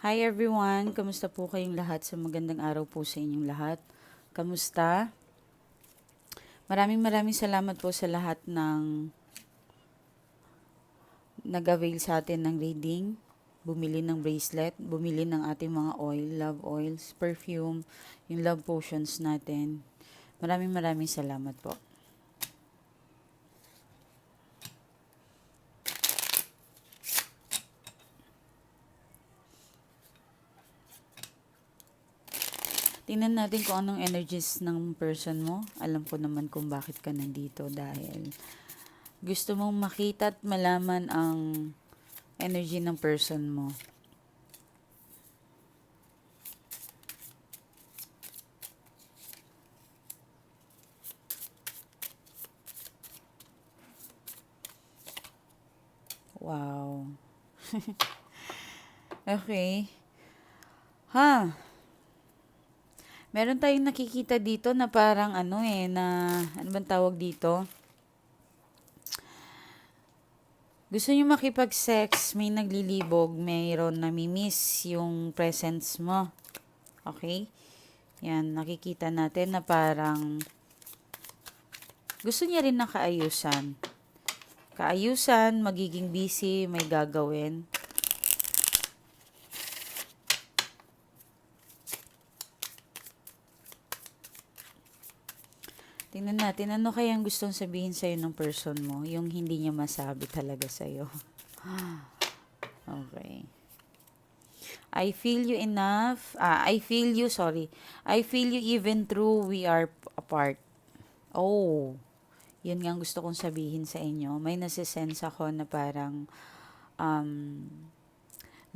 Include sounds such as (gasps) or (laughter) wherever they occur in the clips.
Hi everyone! Kamusta po kayong lahat? Sa magandang araw po sa inyong lahat. Kamusta? Maraming maraming salamat po sa lahat ng nag-avail sa atin ng reading, bumili ng bracelet, bumili ng ating mga oil, love oils, perfume, yung love potions natin. Maraming maraming salamat po. Tingnan natin kung anong energies ng person mo. Alam ko naman kung bakit ka nandito dahil gusto mong makita at malaman ang energy ng person mo. Wow. (laughs) okay. Ha. Meron tayong nakikita dito na parang ano eh, na ano bang tawag dito? Gusto niyo makipag-sex, may naglilibog, mayroon namimiss yung presence mo. Okay? Yan, nakikita natin na parang gusto niya rin ng kaayusan. Kaayusan, magiging busy, may gagawin. Tingnan natin, ano kayang gustong sabihin sa'yo ng person mo, yung hindi niya masabi talaga sa'yo. (gasps) okay. I feel you enough. Ah, I feel you, sorry. I feel you even through we are apart. Oh, yun nga gusto kong sabihin sa inyo. May nasisense ako na parang um,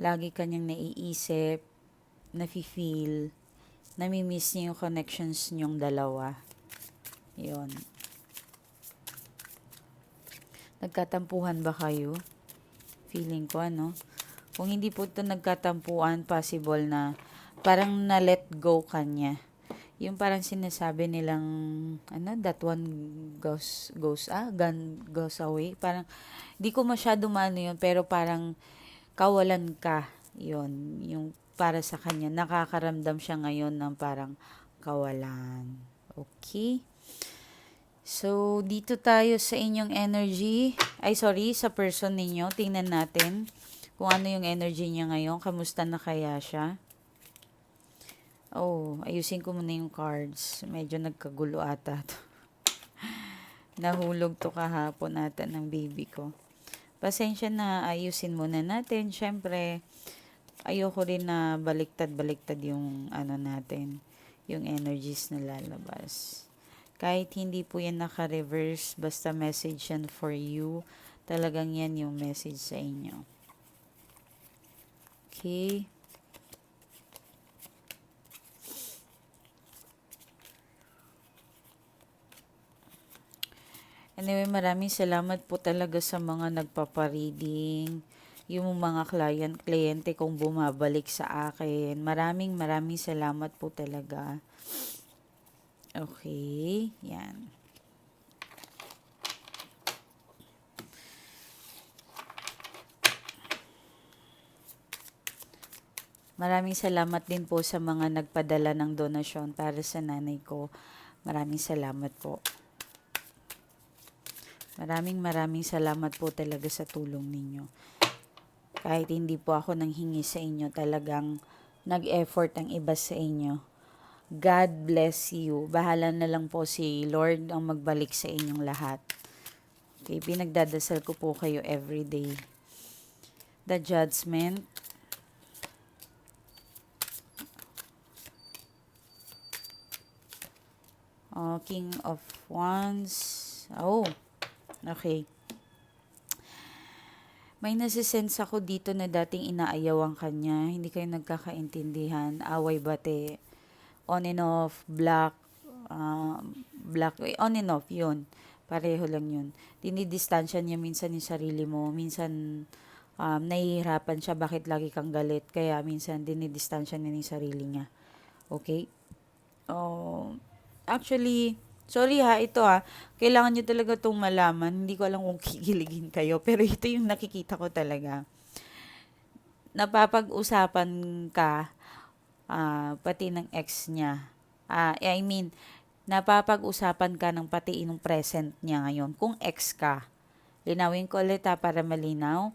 lagi kanyang naiisip, nafe-feel, namimiss niya yung connections niyong dalawa. Yun. Nagkatampuhan ba kayo? Feeling ko, ano? Kung hindi po ito nagkatampuan, possible na parang na-let go kanya. Yung parang sinasabi nilang, ano, that one goes, goes, ah, gun goes away. Parang, di ko masyado maano yun, pero parang kawalan ka. Yun, yung para sa kanya. Nakakaramdam siya ngayon ng parang kawalan. Okay? So, dito tayo sa inyong energy. Ay, sorry, sa person ninyo. Tingnan natin kung ano yung energy niya ngayon. Kamusta na kaya siya? Oh, ayusin ko muna yung cards. Medyo nagkagulo ata to. (laughs) Nahulog to kahapon ata ng baby ko. Pasensya na, ayusin muna natin. Siyempre, ayoko rin na baliktad-baliktad yung ano natin, yung energies na lalabas. Kahit hindi po yan naka-reverse, basta message yan for you. Talagang yan yung message sa inyo. Okay. Anyway, maraming salamat po talaga sa mga nagpapareading, yung mga client, kliyente kong bumabalik sa akin. Maraming maraming salamat po talaga. Okay, yan. Maraming salamat din po sa mga nagpadala ng donasyon para sa nanay ko. Maraming salamat po. Maraming maraming salamat po talaga sa tulong ninyo. Kahit hindi po ako nanghingi sa inyo, talagang nag-effort ang iba sa inyo God bless you. Bahala na lang po si Lord ang magbalik sa inyong lahat. Okay, pinagdadasal ko po kayo every day. The judgment. Oh, King of Wands. Oh, okay. May nasisense ako dito na dating inaayawan kanya. Hindi kayo nagkakaintindihan. Away bate on and off, black, uh, black, on and off, yun. Pareho lang yun. Dinidistansya niya minsan yung sarili mo, minsan um, nahihirapan siya bakit lagi kang galit, kaya minsan dinidistansya niya yung sarili niya. Okay? Oh, actually, sorry ha, ito ha, kailangan nyo talaga itong malaman. Hindi ko alam kung (laughs) kikiligin kayo, pero ito yung nakikita ko talaga napapag-usapan ka ah, pati ng ex niya. Ah, I mean, napapag-usapan ka ng pati yung present niya ngayon. Kung ex ka, linawin ko ulit ha, para malinaw.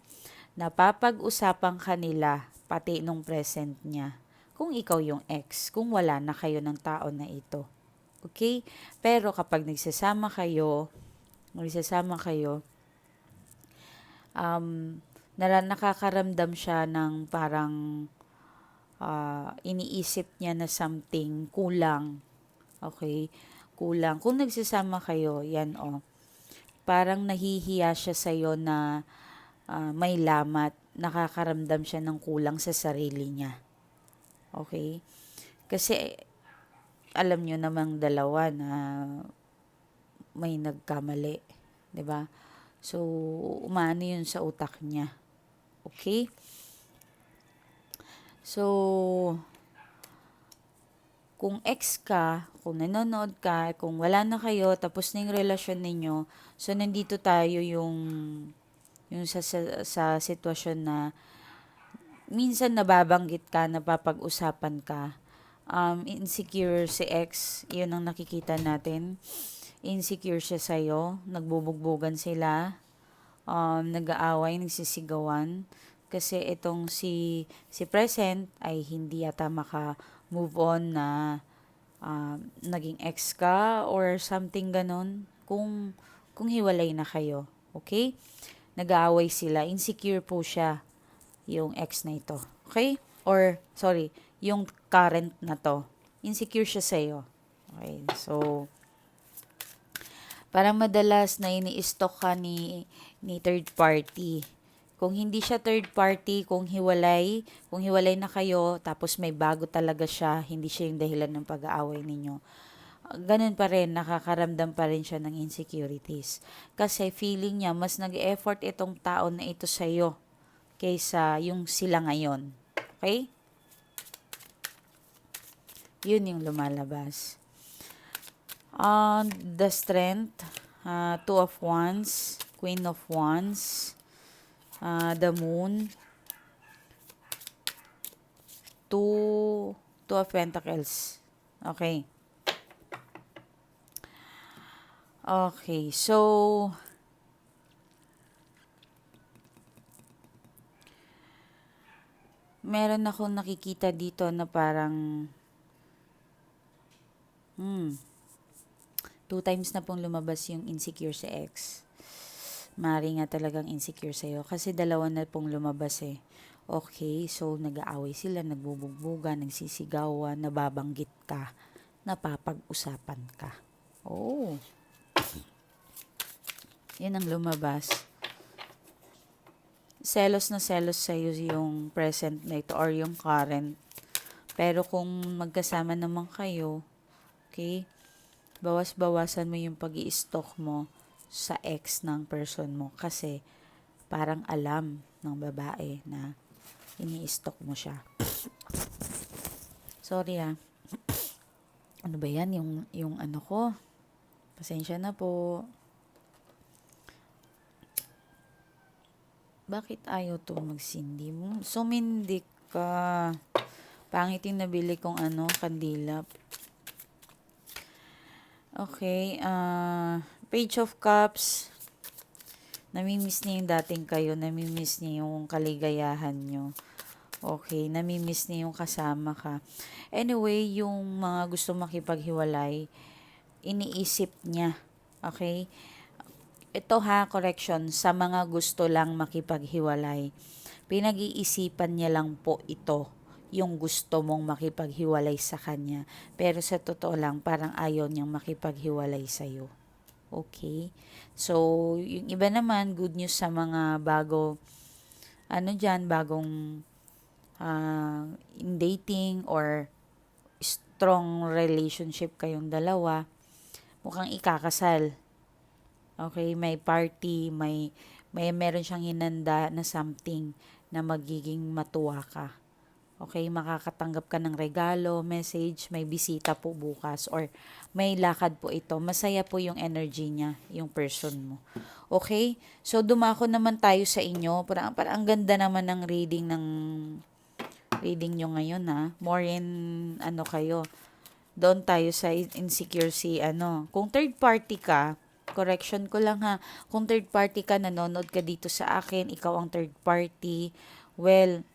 Napapag-usapan ka nila pati nung present niya. Kung ikaw yung ex, kung wala na kayo ng tao na ito. Okay? Pero kapag nagsasama kayo, nagsasama kayo, um, nara, nakakaramdam siya ng parang ah, iniisip niya na something kulang. Okay? Kulang. Kung nagsasama kayo, yan o. Parang nahihiya siya sa'yo na ah, may lamat. Nakakaramdam siya ng kulang sa sarili niya. Okay? Kasi alam nyo namang dalawa na may nagkamali. ba? So, umano yun sa utak niya. Okay? So, kung ex ka, kung nanonood ka, kung wala na kayo, tapos na yung relasyon ninyo, so nandito tayo yung yung sa, sa, sa sitwasyon na minsan nababanggit ka, napapag-usapan ka, um, insecure si ex, yun ang nakikita natin. Insecure siya sa'yo, nagbubugbugan sila, um, nag-aaway, nagsisigawan. Kasi itong si, si present ay hindi yata maka move on na um, naging ex ka or something ganon. Kung, kung hiwalay na kayo. Okay? Nag-aaway sila. Insecure po siya yung ex na ito. Okay? Or, sorry, yung current na to. Insecure siya sa'yo. Okay, so, parang madalas na ini-stalk ka ni, ni third party. Kung hindi siya third party, kung hiwalay, kung hiwalay na kayo, tapos may bago talaga siya, hindi siya yung dahilan ng pag-aaway ninyo. Ganun pa rin, nakakaramdam pa rin siya ng insecurities. Kasi feeling niya, mas nag-effort itong tao na ito sa'yo kaysa yung sila ngayon. Okay? Yun yung lumalabas. Uh, the strength, uh, two of wands, queen of wands, uh, the moon, two, two of pentacles. Okay. Okay, so, meron akong nakikita dito na parang, hmm, two times na pong lumabas yung insecure sa ex. Mari nga talagang insecure sa'yo. Kasi dalawa na pong lumabas eh. Okay, so nag-aaway sila, nagbubugbugan, nagsisigawan, nababanggit ka, napapag-usapan ka. Oh. Yan ang lumabas selos na selos sa'yo yung present na ito or yung current. Pero kung magkasama naman kayo, okay, bawas-bawasan mo yung pag stalk mo sa ex ng person mo kasi parang alam ng babae na ini-stalk mo siya. (coughs) Sorry ah. Ano ba yan? Yung, yung ano ko? Pasensya na po. Bakit ayaw to magsindi mo? Sumindi ka. Pangit yung nabili kong ano, kandila. Okay, uh, Page of Cups. Namimiss niya yung dating kayo. Namimiss niya yung kaligayahan nyo. Okay, namimiss niya yung kasama ka. Anyway, yung mga gusto makipaghiwalay, iniisip niya. Okay? ito ha, correction, sa mga gusto lang makipaghiwalay. Pinag-iisipan niya lang po ito, yung gusto mong makipaghiwalay sa kanya. Pero sa totoo lang, parang ayaw niyang makipaghiwalay sa'yo. Okay? So, yung iba naman, good news sa mga bago, ano dyan, bagong uh, in dating or strong relationship kayong dalawa, mukhang ikakasal Okay, may party, may may meron siyang hinanda na something na magiging matuwa ka. Okay, makakatanggap ka ng regalo, message, may bisita po bukas or may lakad po ito. Masaya po yung energy niya, yung person mo. Okay? So, dumako naman tayo sa inyo. Parang, parang ang ganda naman ng reading ng reading nyo ngayon ha. More in, ano kayo, doon tayo sa insecure si ano. Kung third party ka, correction ko lang ha, kung third party ka, nanonood ka dito sa akin, ikaw ang third party, well,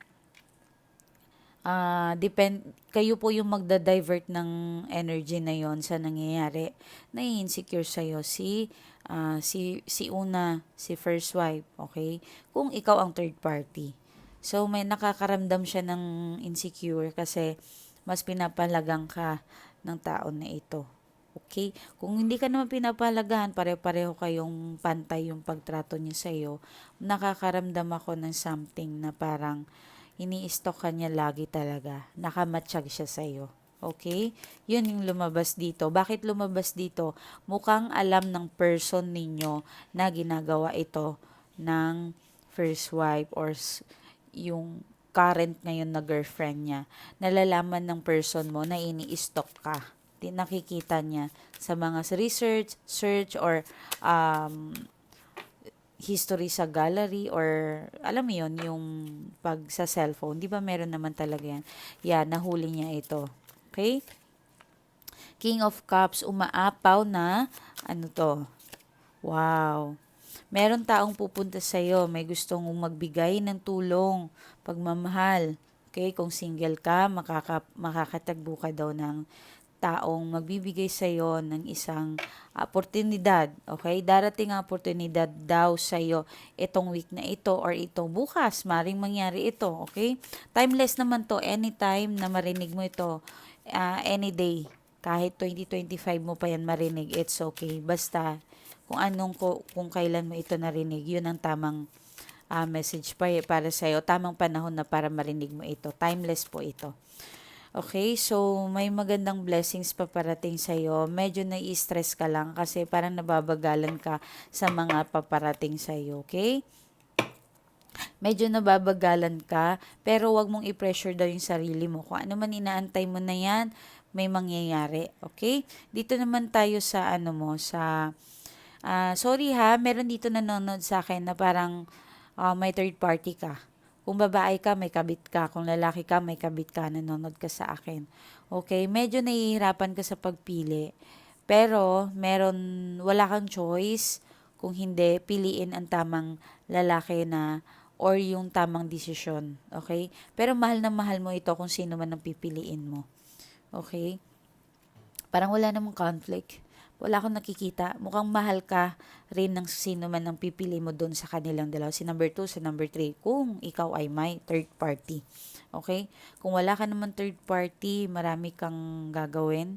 ah depend kayo po yung magda-divert ng energy na yon sa nangyayari. Nai-insecure sa'yo si ah, si si una, si first wife, okay? Kung ikaw ang third party. So may nakakaramdam siya ng insecure kasi mas pinapalagang ka ng tao na ito. Okay? Kung hindi ka naman pinapalagahan, pare-pareho kayong pantay yung pagtrato niya sa'yo, nakakaramdam ako ng something na parang ini-stalk ka niya lagi talaga. Nakamatsyag siya sa'yo. Okay? Yun yung lumabas dito. Bakit lumabas dito? Mukhang alam ng person ninyo na ginagawa ito ng first wife or yung current ngayon na girlfriend niya. Nalalaman ng person mo na ini-stalk ka. Nakikita niya sa mga research, search, or um, history sa gallery or alam mo yon yung pag sa cellphone, 'di ba meron naman talaga yan. Yeah, nahuli niya ito. Okay? King of Cups umaapaw na ano to? Wow. Meron taong pupunta sa iyo, may gustong magbigay ng tulong, pagmamahal. Okay, kung single ka, makaka, makakatagbo ka daw ng taong magbibigay sa iyo ng isang oportunidad. Okay? Darating ang oportunidad daw sa iyo itong week na ito or ito bukas. Maring mangyari ito. Okay? Timeless naman to. Anytime na marinig mo ito, uh, any day. Kahit 2025 mo pa yan marinig, it's okay. Basta kung anong kung kailan mo ito narinig, yun ang tamang uh, message pa para sa iyo. Tamang panahon na para marinig mo ito. Timeless po ito. Okay, so may magandang blessings pa parating sa iyo. Medyo nai-stress ka lang kasi parang nababagalan ka sa mga paparating sa iyo, okay? Medyo nababagalan ka, pero wag mong i-pressure daw yung sarili mo. Kung ano man inaantay mo na yan, may mangyayari, okay? Dito naman tayo sa ano mo, sa uh, sorry ha, meron dito nanonood sa akin na parang uh, may third party ka kung babae ka, may kabit ka. Kung lalaki ka, may kabit ka. Nanonood ka sa akin. Okay? Medyo nahihirapan ka sa pagpili. Pero, meron, wala kang choice kung hindi piliin ang tamang lalaki na or yung tamang desisyon. Okay? Pero mahal na mahal mo ito kung sino man ang pipiliin mo. Okay? Parang wala namang conflict wala akong nakikita. Mukhang mahal ka rin ng sino man ang pipili mo doon sa kanilang dalawa. Si number 2, si number 3. Kung ikaw ay may third party. Okay? Kung wala ka naman third party, marami kang gagawin.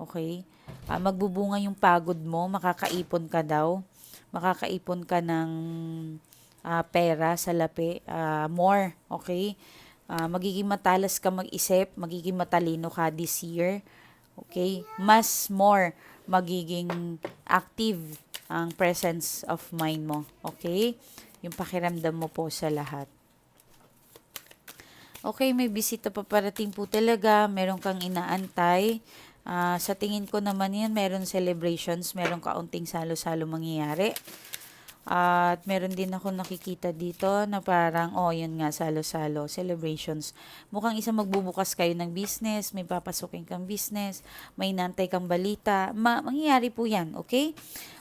Okay? Uh, magbubunga yung pagod mo, makakaipon ka daw. Makakaipon ka ng uh, pera sa lapi. Uh, more. Okay? Uh, magiging matalas ka mag-isip, magiging matalino ka this year. Okay? Mas more magiging active ang presence of mind mo. Okay? Yung pakiramdam mo po sa lahat. Okay, may bisita pa parating po talaga. Meron kang inaantay. Uh, sa tingin ko naman yan, meron celebrations, meron kaunting salo-salo mangyayari. At meron din ako nakikita dito na parang, oh, yun nga, salo-salo, celebrations. Mukhang isa magbubukas kayo ng business, may papasukin kang business, may nantay kang balita. Ma mangyayari po yan, okay?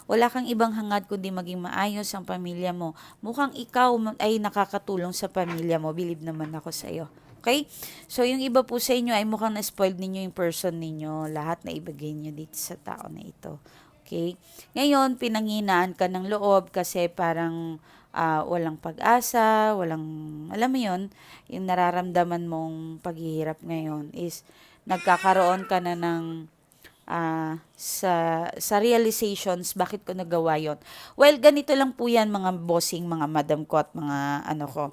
Wala kang ibang hangad kundi maging maayos ang pamilya mo. Mukhang ikaw ay nakakatulong sa pamilya mo. Believe naman ako sa iyo. Okay? So, yung iba po sa inyo ay mukhang na-spoiled ninyo yung person ninyo. Lahat na ibigay nyo dito sa tao na ito. Okay? Ngayon, pinanghinaan ka ng loob kasi parang uh, walang pag-asa, walang, alam mo yun, yung nararamdaman mong paghihirap ngayon is nagkakaroon ka na ng uh, sa, sa realizations, bakit ko nagawa yon Well, ganito lang po yan mga bossing, mga madam ko at mga ano ko.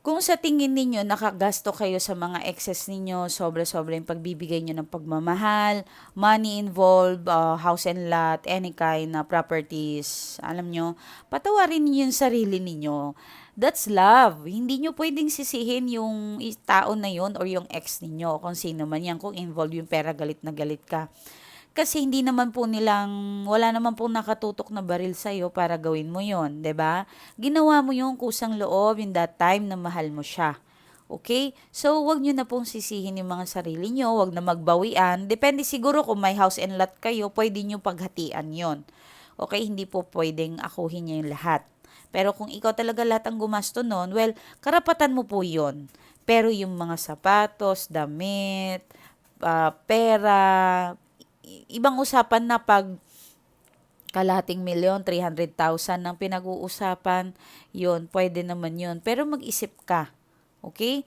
Kung sa tingin ninyo nakagasto kayo sa mga excess ninyo, sobra-sobra yung pagbibigay nyo ng pagmamahal, money involved, uh, house and lot, any kind na properties, alam nyo, patawarin niyo yung sarili ninyo. That's love. Hindi nyo pwedeng sisihin yung tao na yon or yung ex ninyo, kung sino man yan, kung involved yung pera, galit na galit ka. Kasi hindi naman po nilang, wala naman po nakatutok na baril sa'yo para gawin mo yon ba? Ginawa mo yung kusang loob in that time na mahal mo siya. Okay? So, wag nyo na pong sisihin yung mga sarili nyo, wag na magbawian. Depende siguro kung may house and lot kayo, pwede nyo paghatian yon Okay? Hindi po pwedeng akuhin niya yung lahat. Pero kung ikaw talaga lahat ang gumasto nun, well, karapatan mo po yon Pero yung mga sapatos, damit, ah, pera, ibang usapan na pag kalahating milyon, 300,000 ang pinag-uusapan, yun, pwede naman yun. Pero mag-isip ka, okay?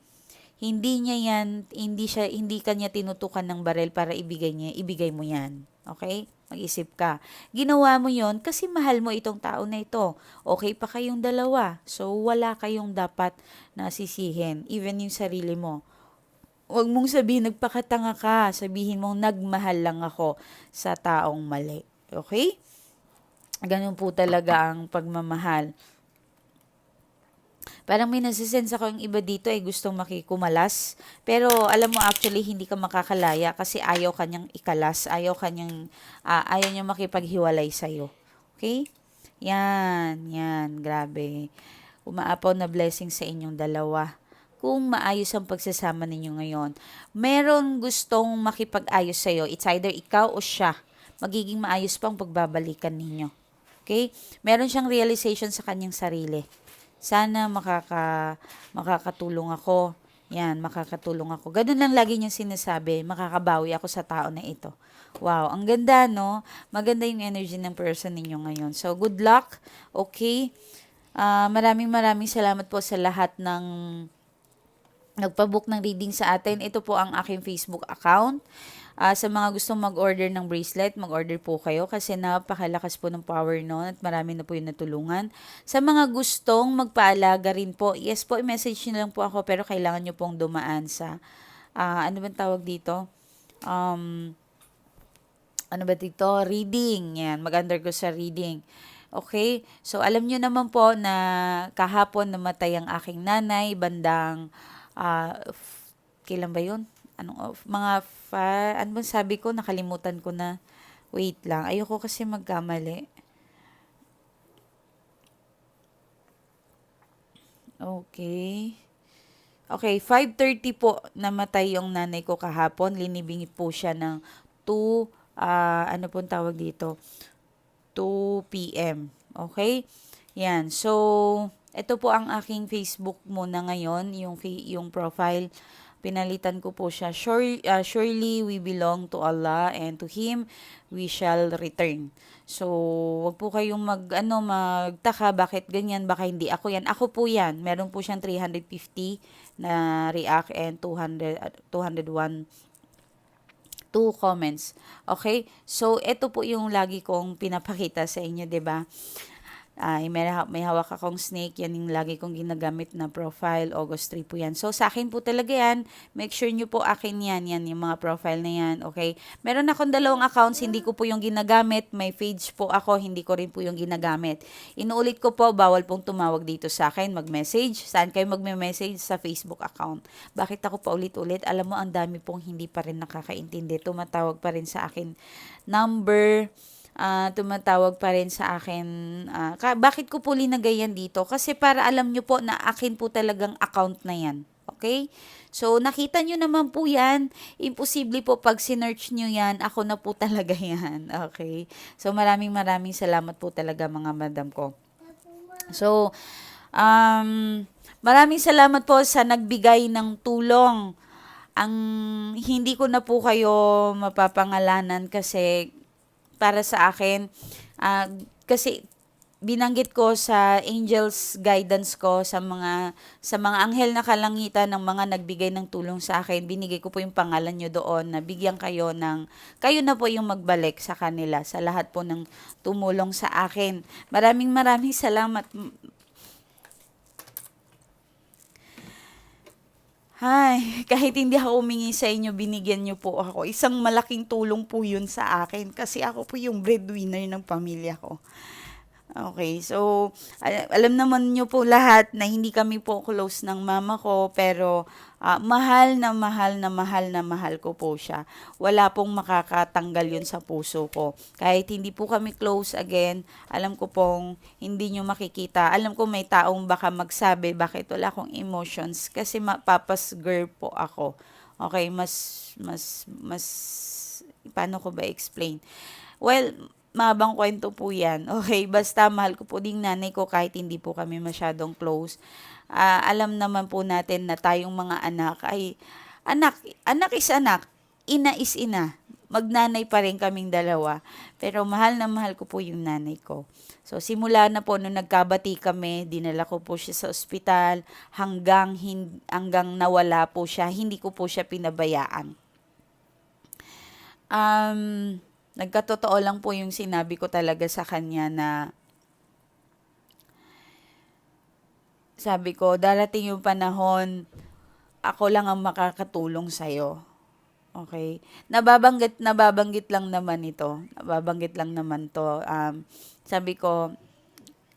Hindi niya yan, hindi siya, hindi kanya tinutukan ng barel para ibigay niya, ibigay mo yan. Okay? Mag-isip ka. Ginawa mo yon kasi mahal mo itong tao na ito. Okay pa kayong dalawa. So, wala kayong dapat nasisihin. Even yung sarili mo. Huwag mong sabihin, nagpakatanga ka. Sabihin mong, nagmahal lang ako sa taong mali. Okay? Ganun po talaga ang pagmamahal. Parang may nasisense ako yung iba dito ay gustong makikumalas. Pero alam mo actually hindi ka makakalaya kasi ayaw kanyang ikalas. Ayaw kanyang, ah, ayaw niya makipaghiwalay sa'yo. Okay? Yan, yan. Grabe. Umaapaw na blessing sa inyong dalawa. Kung maayos ang pagsasama ninyo ngayon. Meron gustong makipag-ayos sa'yo. It's either ikaw o siya. Magiging maayos pang pagbabalikan ninyo. Okay? Meron siyang realization sa kanyang sarili. Sana makaka, makakatulong ako. Yan, makakatulong ako. Ganun lang lagi niyang sinasabi, makakabawi ako sa tao na ito. Wow, ang ganda, no? Maganda yung energy ng person ninyo ngayon. So, good luck. Okay? Ah, maraming maraming salamat po sa lahat ng nagpabook ng reading sa atin. Ito po ang aking Facebook account. Ah, sa mga gustong mag-order ng bracelet, mag-order po kayo kasi napakalakas po ng power noon at marami na po yung natulungan. Sa mga gustong magpaalaga rin po, yes po, i-message nyo lang po ako pero kailangan nyo pong dumaan sa, ah, ano bang tawag dito? Um, ano ba dito? Reading. Yan, mag-undergo sa reading. Okay? So, alam nyo naman po na kahapon namatay ang aking nanay, bandang, f- kailan ba yun? Anong, of, mga, fa, ano sabi ko? Nakalimutan ko na. Wait lang. Ayoko kasi magkamali. Okay. Okay, 5.30 po namatay yung nanay ko kahapon. Linibingi po siya ng 2, ah, ano pong tawag dito? 2 p.m. Okay? Yan. So, ito po ang aking Facebook muna ngayon, yung, yung profile. Pinalitan ko po siya. Surely, surely we belong to Allah and to Him we shall return. So, wag po kayong mag, ano, magtaka bakit ganyan, baka hindi ako yan. Ako po yan. Meron po siyang 350 na react and 200, uh, 201 two comments. Okay? So, ito po yung lagi kong pinapakita sa inyo, 'di ba? Ay, may, may hawak akong snake. Yan yung lagi kong ginagamit na profile. August 3 po yan. So, sa akin po talaga yan. Make sure nyo po akin yan. Yan, yung mga profile na yan. Okay? Meron akong dalawang accounts. Hindi ko po yung ginagamit. May page po ako. Hindi ko rin po yung ginagamit. Inuulit ko po, bawal pong tumawag dito sa akin. Mag-message. Saan kayo magme-message? Sa Facebook account. Bakit ako pa ulit-ulit? Alam mo, ang dami pong hindi pa rin nakakaintindi. Tumatawag pa rin sa akin number ah, tumatawag pa rin sa akin. ah, ka- bakit ko po linagay dito? Kasi para alam nyo po na akin po talagang account na yan. Okay? So, nakita nyo naman po yan. Imposible po pag sinearch nyo yan, ako na po (laughs) talaga yan. Okay? So, maraming maraming salamat po talaga mga madam ko. So, um, maraming salamat po sa nagbigay ng tulong. Ang hindi ko na po kayo mapapangalanan kasi para sa akin, ah, kasi binanggit ko sa angels guidance ko sa mga sa mga anghel na kalangitan ng mga nagbigay ng tulong sa akin binigay ko po yung pangalan nyo doon na bigyan kayo ng kayo na po yung magbalik sa kanila sa lahat po ng tumulong sa akin. Maraming maraming salamat Ay, (laughs) kahit hindi ako humingi sa inyo, binigyan niyo po ako. Isang malaking tulong po yun sa akin kasi ako po yung breadwinner ng pamilya ko. Okay, so al- alam naman niyo po lahat na hindi kami po close ng mama ko pero ah, mahal na mahal na mahal na mahal ko po siya. Wala pong makakatanggal yun sa puso ko. Kahit hindi po kami close again, alam ko pong hindi niyo makikita. Alam ko may taong baka magsabi bakit wala akong emotions kasi papa's girl po ako. Okay, mas mas mas paano ko ba explain? Well, mabang kwento po yan. (laughs) Okay, basta mahal ko po ding nanay ko kahit hindi po kami masyadong close. Ah, alam naman po natin na tayong mga anak ay anak, anak is anak, ina is ina. Magnanay pa rin kaming dalawa. Pero mahal na mahal ko po yung nanay ko. So simula na po nung nagkabati kami, dinala ko po siya sa ospital hanggang hin- hanggang nawala po siya, hindi ko po siya pinabayaan. Um, nagkatotoo lang po yung sinabi ko talaga sa kanya na sabi ko, darating yung panahon, ako lang ang makakatulong sa'yo. Okay? Nababanggit, nababanggit lang naman ito. Nababanggit lang naman to. Um, sabi ko,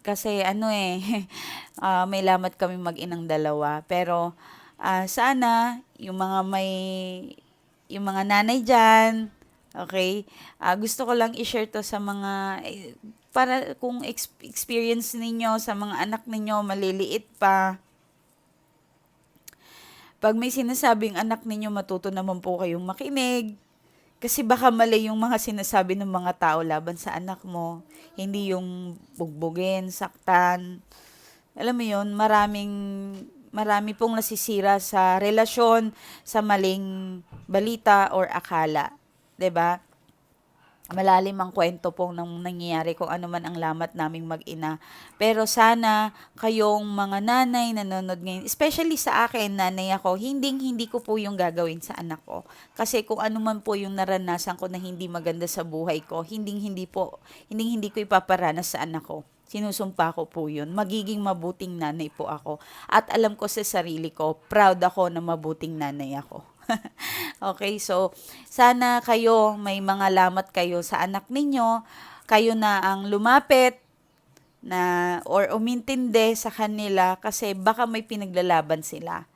kasi ano eh, (laughs) ah, may lamat kami mag-inang dalawa. Pero, ah, sana, yung mga may, yung mga nanay dyan, okay, ah, gusto ko lang i-share to sa mga, eh, para kung ex- experience ninyo sa mga anak ninyo, maliliit pa, pag may sinasabing anak ninyo, matuto naman po kayong makinig. Kasi baka mali yung mga sinasabi ng mga tao laban sa anak mo. Hindi yung bugbugin, saktan. Alam mo yun, maraming, marami pong nasisira sa relasyon, sa maling balita or akala. Ba? malalim ang kwento pong nang nangyayari kung ano man ang lamat naming mag-ina. Pero sana kayong mga nanay nanonood ngayon, especially sa akin, nanay ako, hindi hindi ko po yung gagawin sa anak ko. Kasi kung ano man po yung naranasan ko na hindi maganda sa buhay ko, hindi hindi po, hindi hindi ko ipaparanas sa anak ko. Sinusumpa ko po yun. Magiging mabuting nanay po ako. At alam ko sa sarili ko, proud ako na mabuting nanay ako. (laughs) okay, so sana kayo may mga lamat kayo sa anak ninyo, kayo na ang lumapit na or umintindi sa kanila kasi baka may pinaglalaban sila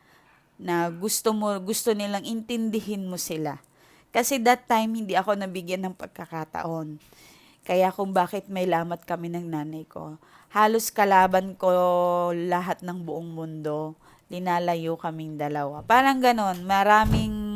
na gusto mo gusto nilang intindihin mo sila. Kasi that time hindi ako nabigyan ng pagkakataon. Kaya kung bakit may lamat kami ng nanay ko. Halos kalaban ko lahat ng buong mundo linalayo kaming dalawa. Parang ganon, maraming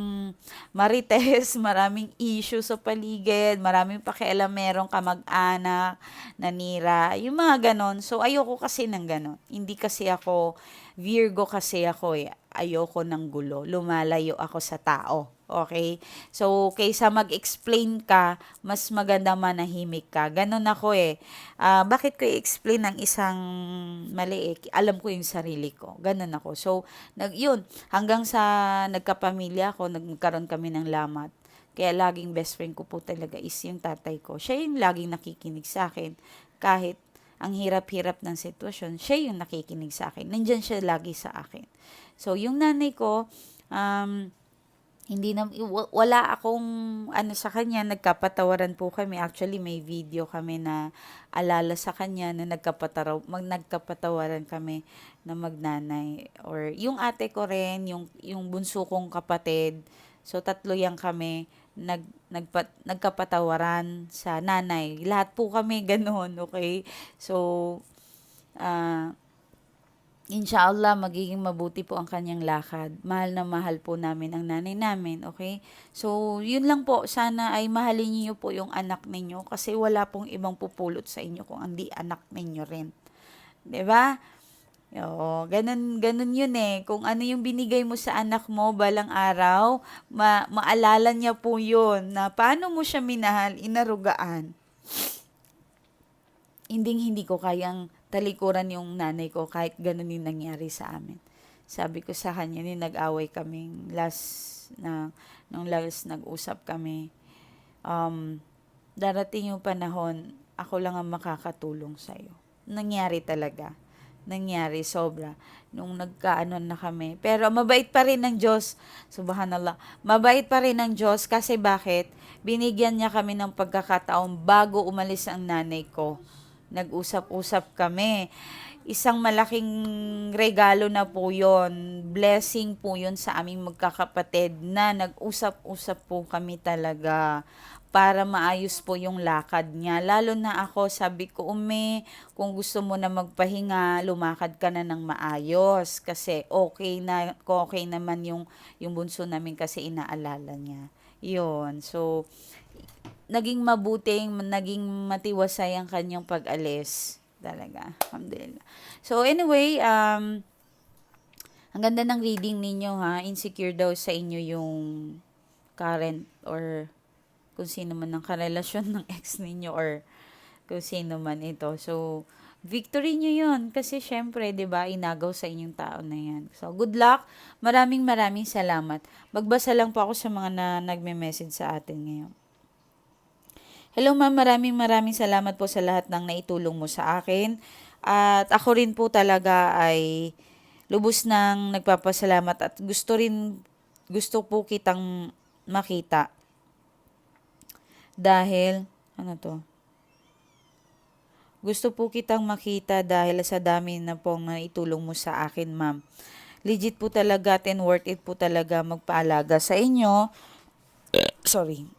marites, (laughs) maraming issue sa paligid, maraming pakialam merong kamag-anak, nanira, yung mga ganon. So, ayoko kasi ng ganon. Hindi kasi ako, Virgo kasi ako eh. Ayoko ng gulo. Lumalayo ako sa tao. Okay? So, kaysa mag-explain ka, mas maganda manahimik ka. Ganon ako eh. Ah, bakit ko i-explain ng isang mali eh? Alam ko yung sarili ko. Ganon ako. So, nag, yun, hanggang sa nagkapamilya ako, nagkaroon kami ng lamat. Kaya laging best friend ko po talaga is yung tatay ko. Siya yung laging nakikinig sa akin. Kahit ang hirap-hirap ng sitwasyon, siya yung nakikinig sa akin. Nandyan siya lagi sa akin. So, yung nanay ko, um, hindi na wa- wala akong ano sa kanya nagkapatawaran po kami. Actually may video kami na alala sa kanya na nagkapataraw mag nagkapatawaran kami na magnanay. Or yung ate ko rin yung yung bunso kong kapatid. So tatlo yan kami nag nagpa, nagkapatawaran sa nanay. Lahat po kami (laughs) ganoon okay? So ah Inshallah, magiging mabuti po ang kanyang lakad. Mahal na mahal po namin ang nanay namin, okay? So, yun lang po. Sana ay mahalin niyo po yung anak ninyo kasi wala pong ibang pupulot sa inyo kung hindi anak ninyo rin. 'Di ba? Oo, ganun, ganun yun eh. Kung ano yung binigay mo sa anak mo balang araw, ma maalala niya po yun na paano mo siya minahal, inarugaan. Hinding hindi ko kayang talikuran yung nanay ko kahit ganun yung nangyari sa amin. Sabi ko sa kanya, ni nag-away kaming last na nung last nag-usap kami. Um, darating yung panahon, ako lang ang makakatulong sa iyo. Nangyari talaga. Nangyari sobra nung nagkaano na kami. Pero mabait pa rin ng Diyos. Subhanallah. Mabait pa rin ng Diyos kasi bakit? Binigyan niya kami ng pagkakataon bago umalis ang nanay ko nag-usap-usap kami. Isang malaking regalo na po yon Blessing po yon sa aming magkakapatid na nag-usap-usap po kami talaga para maayos po yung lakad niya. Lalo na ako, sabi ko, umi, kung gusto mo na magpahinga, lumakad ka na ng maayos. Kasi okay na, okay naman yung, yung bunso namin kasi inaalala niya. Yun. So, naging mabuting, naging matiwasay ang kanyang pag-alis. Talaga. Alhamdulillah. So, anyway, um, ang ganda ng reading ninyo ha. Insecure daw sa inyo yung current or kung sino man ang karelasyon (laughs) ng ex ninyo or kung sino man ito. So, victory nyo yun. Kasi syempre, di ba, inagaw sa inyong tao na yan. So, good luck. Maraming maraming salamat. Magbasa lang po ako sa mga na nagme-message sa atin ngayon. Hello ma'am, maraming maraming salamat po sa lahat ng naitulong mo sa akin. At ako rin po talaga ay lubos nang nagpapasalamat at gusto rin, gusto po kitang makita. Dahil, ano to? Gusto po kitang makita dahil sa dami na pong naitulong mo sa akin, ma'am. Legit po talaga at worth it po talaga magpaalaga sa inyo. Sorry.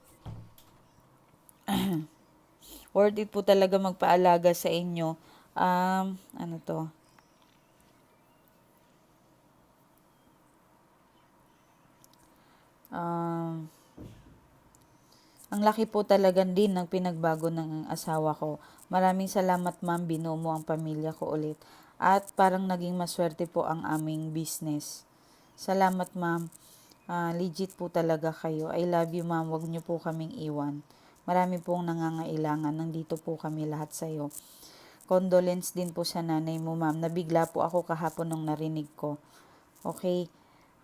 (clears throat) worth it po talaga magpaalaga sa inyo. Um, ano to? Um, ang laki po talaga din ng pinagbago ng asawa ko. Maraming salamat ma'am, binuo mo ang pamilya ko ulit. At parang naging maswerte po ang aming business. Salamat ma'am. Ah, legit po talaga kayo. I love you ma'am. Huwag niyo po kaming iwan. Marami pong nangangailangan. Nandito po kami lahat sa iyo. Condolence din po sa nanay mo ma'am. Nabigla po ako kahapon nung narinig ko. Okay.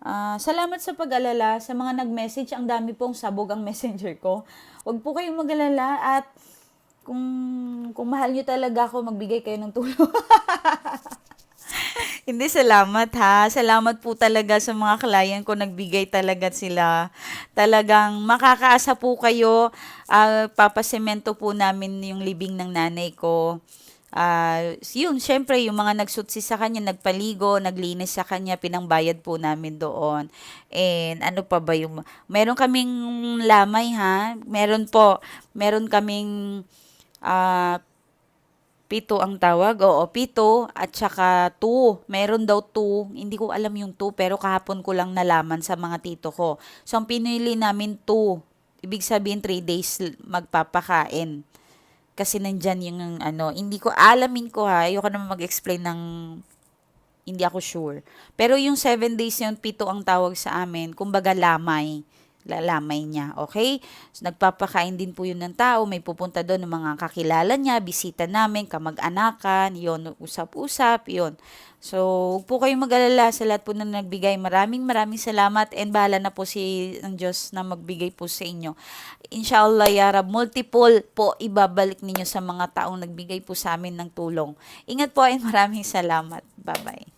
Ah, salamat sa pag-alala sa mga nag-message. Ang dami pong sabog ang (laughs) messenger ko. Huwag po kayong mag-alala at kung kung mahal niyo talaga ako, magbigay kayo ng tulong. (laughs) Hindi, salamat ha. Salamat po talaga sa mga client ko. Nagbigay talaga sila. Talagang makakaasa po kayo. Ah, papasemento po namin yung libing ng nanay ko. Ah, yun, syempre, yung mga nagsutsi sa kanya, nagpaligo, naglinis sa kanya, pinangbayad po namin doon. And ano pa ba yung, meron kaming lamay ha, meron po, meron kaming, ah, pito ang tawag, oo, pito, at saka two, meron daw two, hindi ko alam yung two, pero kahapon ko lang nalaman sa mga tito ko. So, ang pinili namin two, ibig sabihin 3 days magpapakain. Kasi nandyan yung ano, hindi ko alamin ko ha, ayoko naman mag-explain ng hindi ako sure. Pero yung 7 days yun, pito ang tawag sa amin, kumbaga lamay, lalamay niya, okay? So, nagpapakain din po yun ng tao, may pupunta doon ng mga kakilala niya, bisita namin, kamag-anakan, yon usap-usap, yon So, huwag po kayong mag-alala sa lahat po na nagbigay. Maraming maraming salamat and bahala na po si ang Diyos na magbigay po sa inyo. Inshallah, Ya Rab, multiple po ibabalik ninyo sa mga taong nagbigay po sa amin ng tulong. Ingat po and maraming salamat. Bye-bye.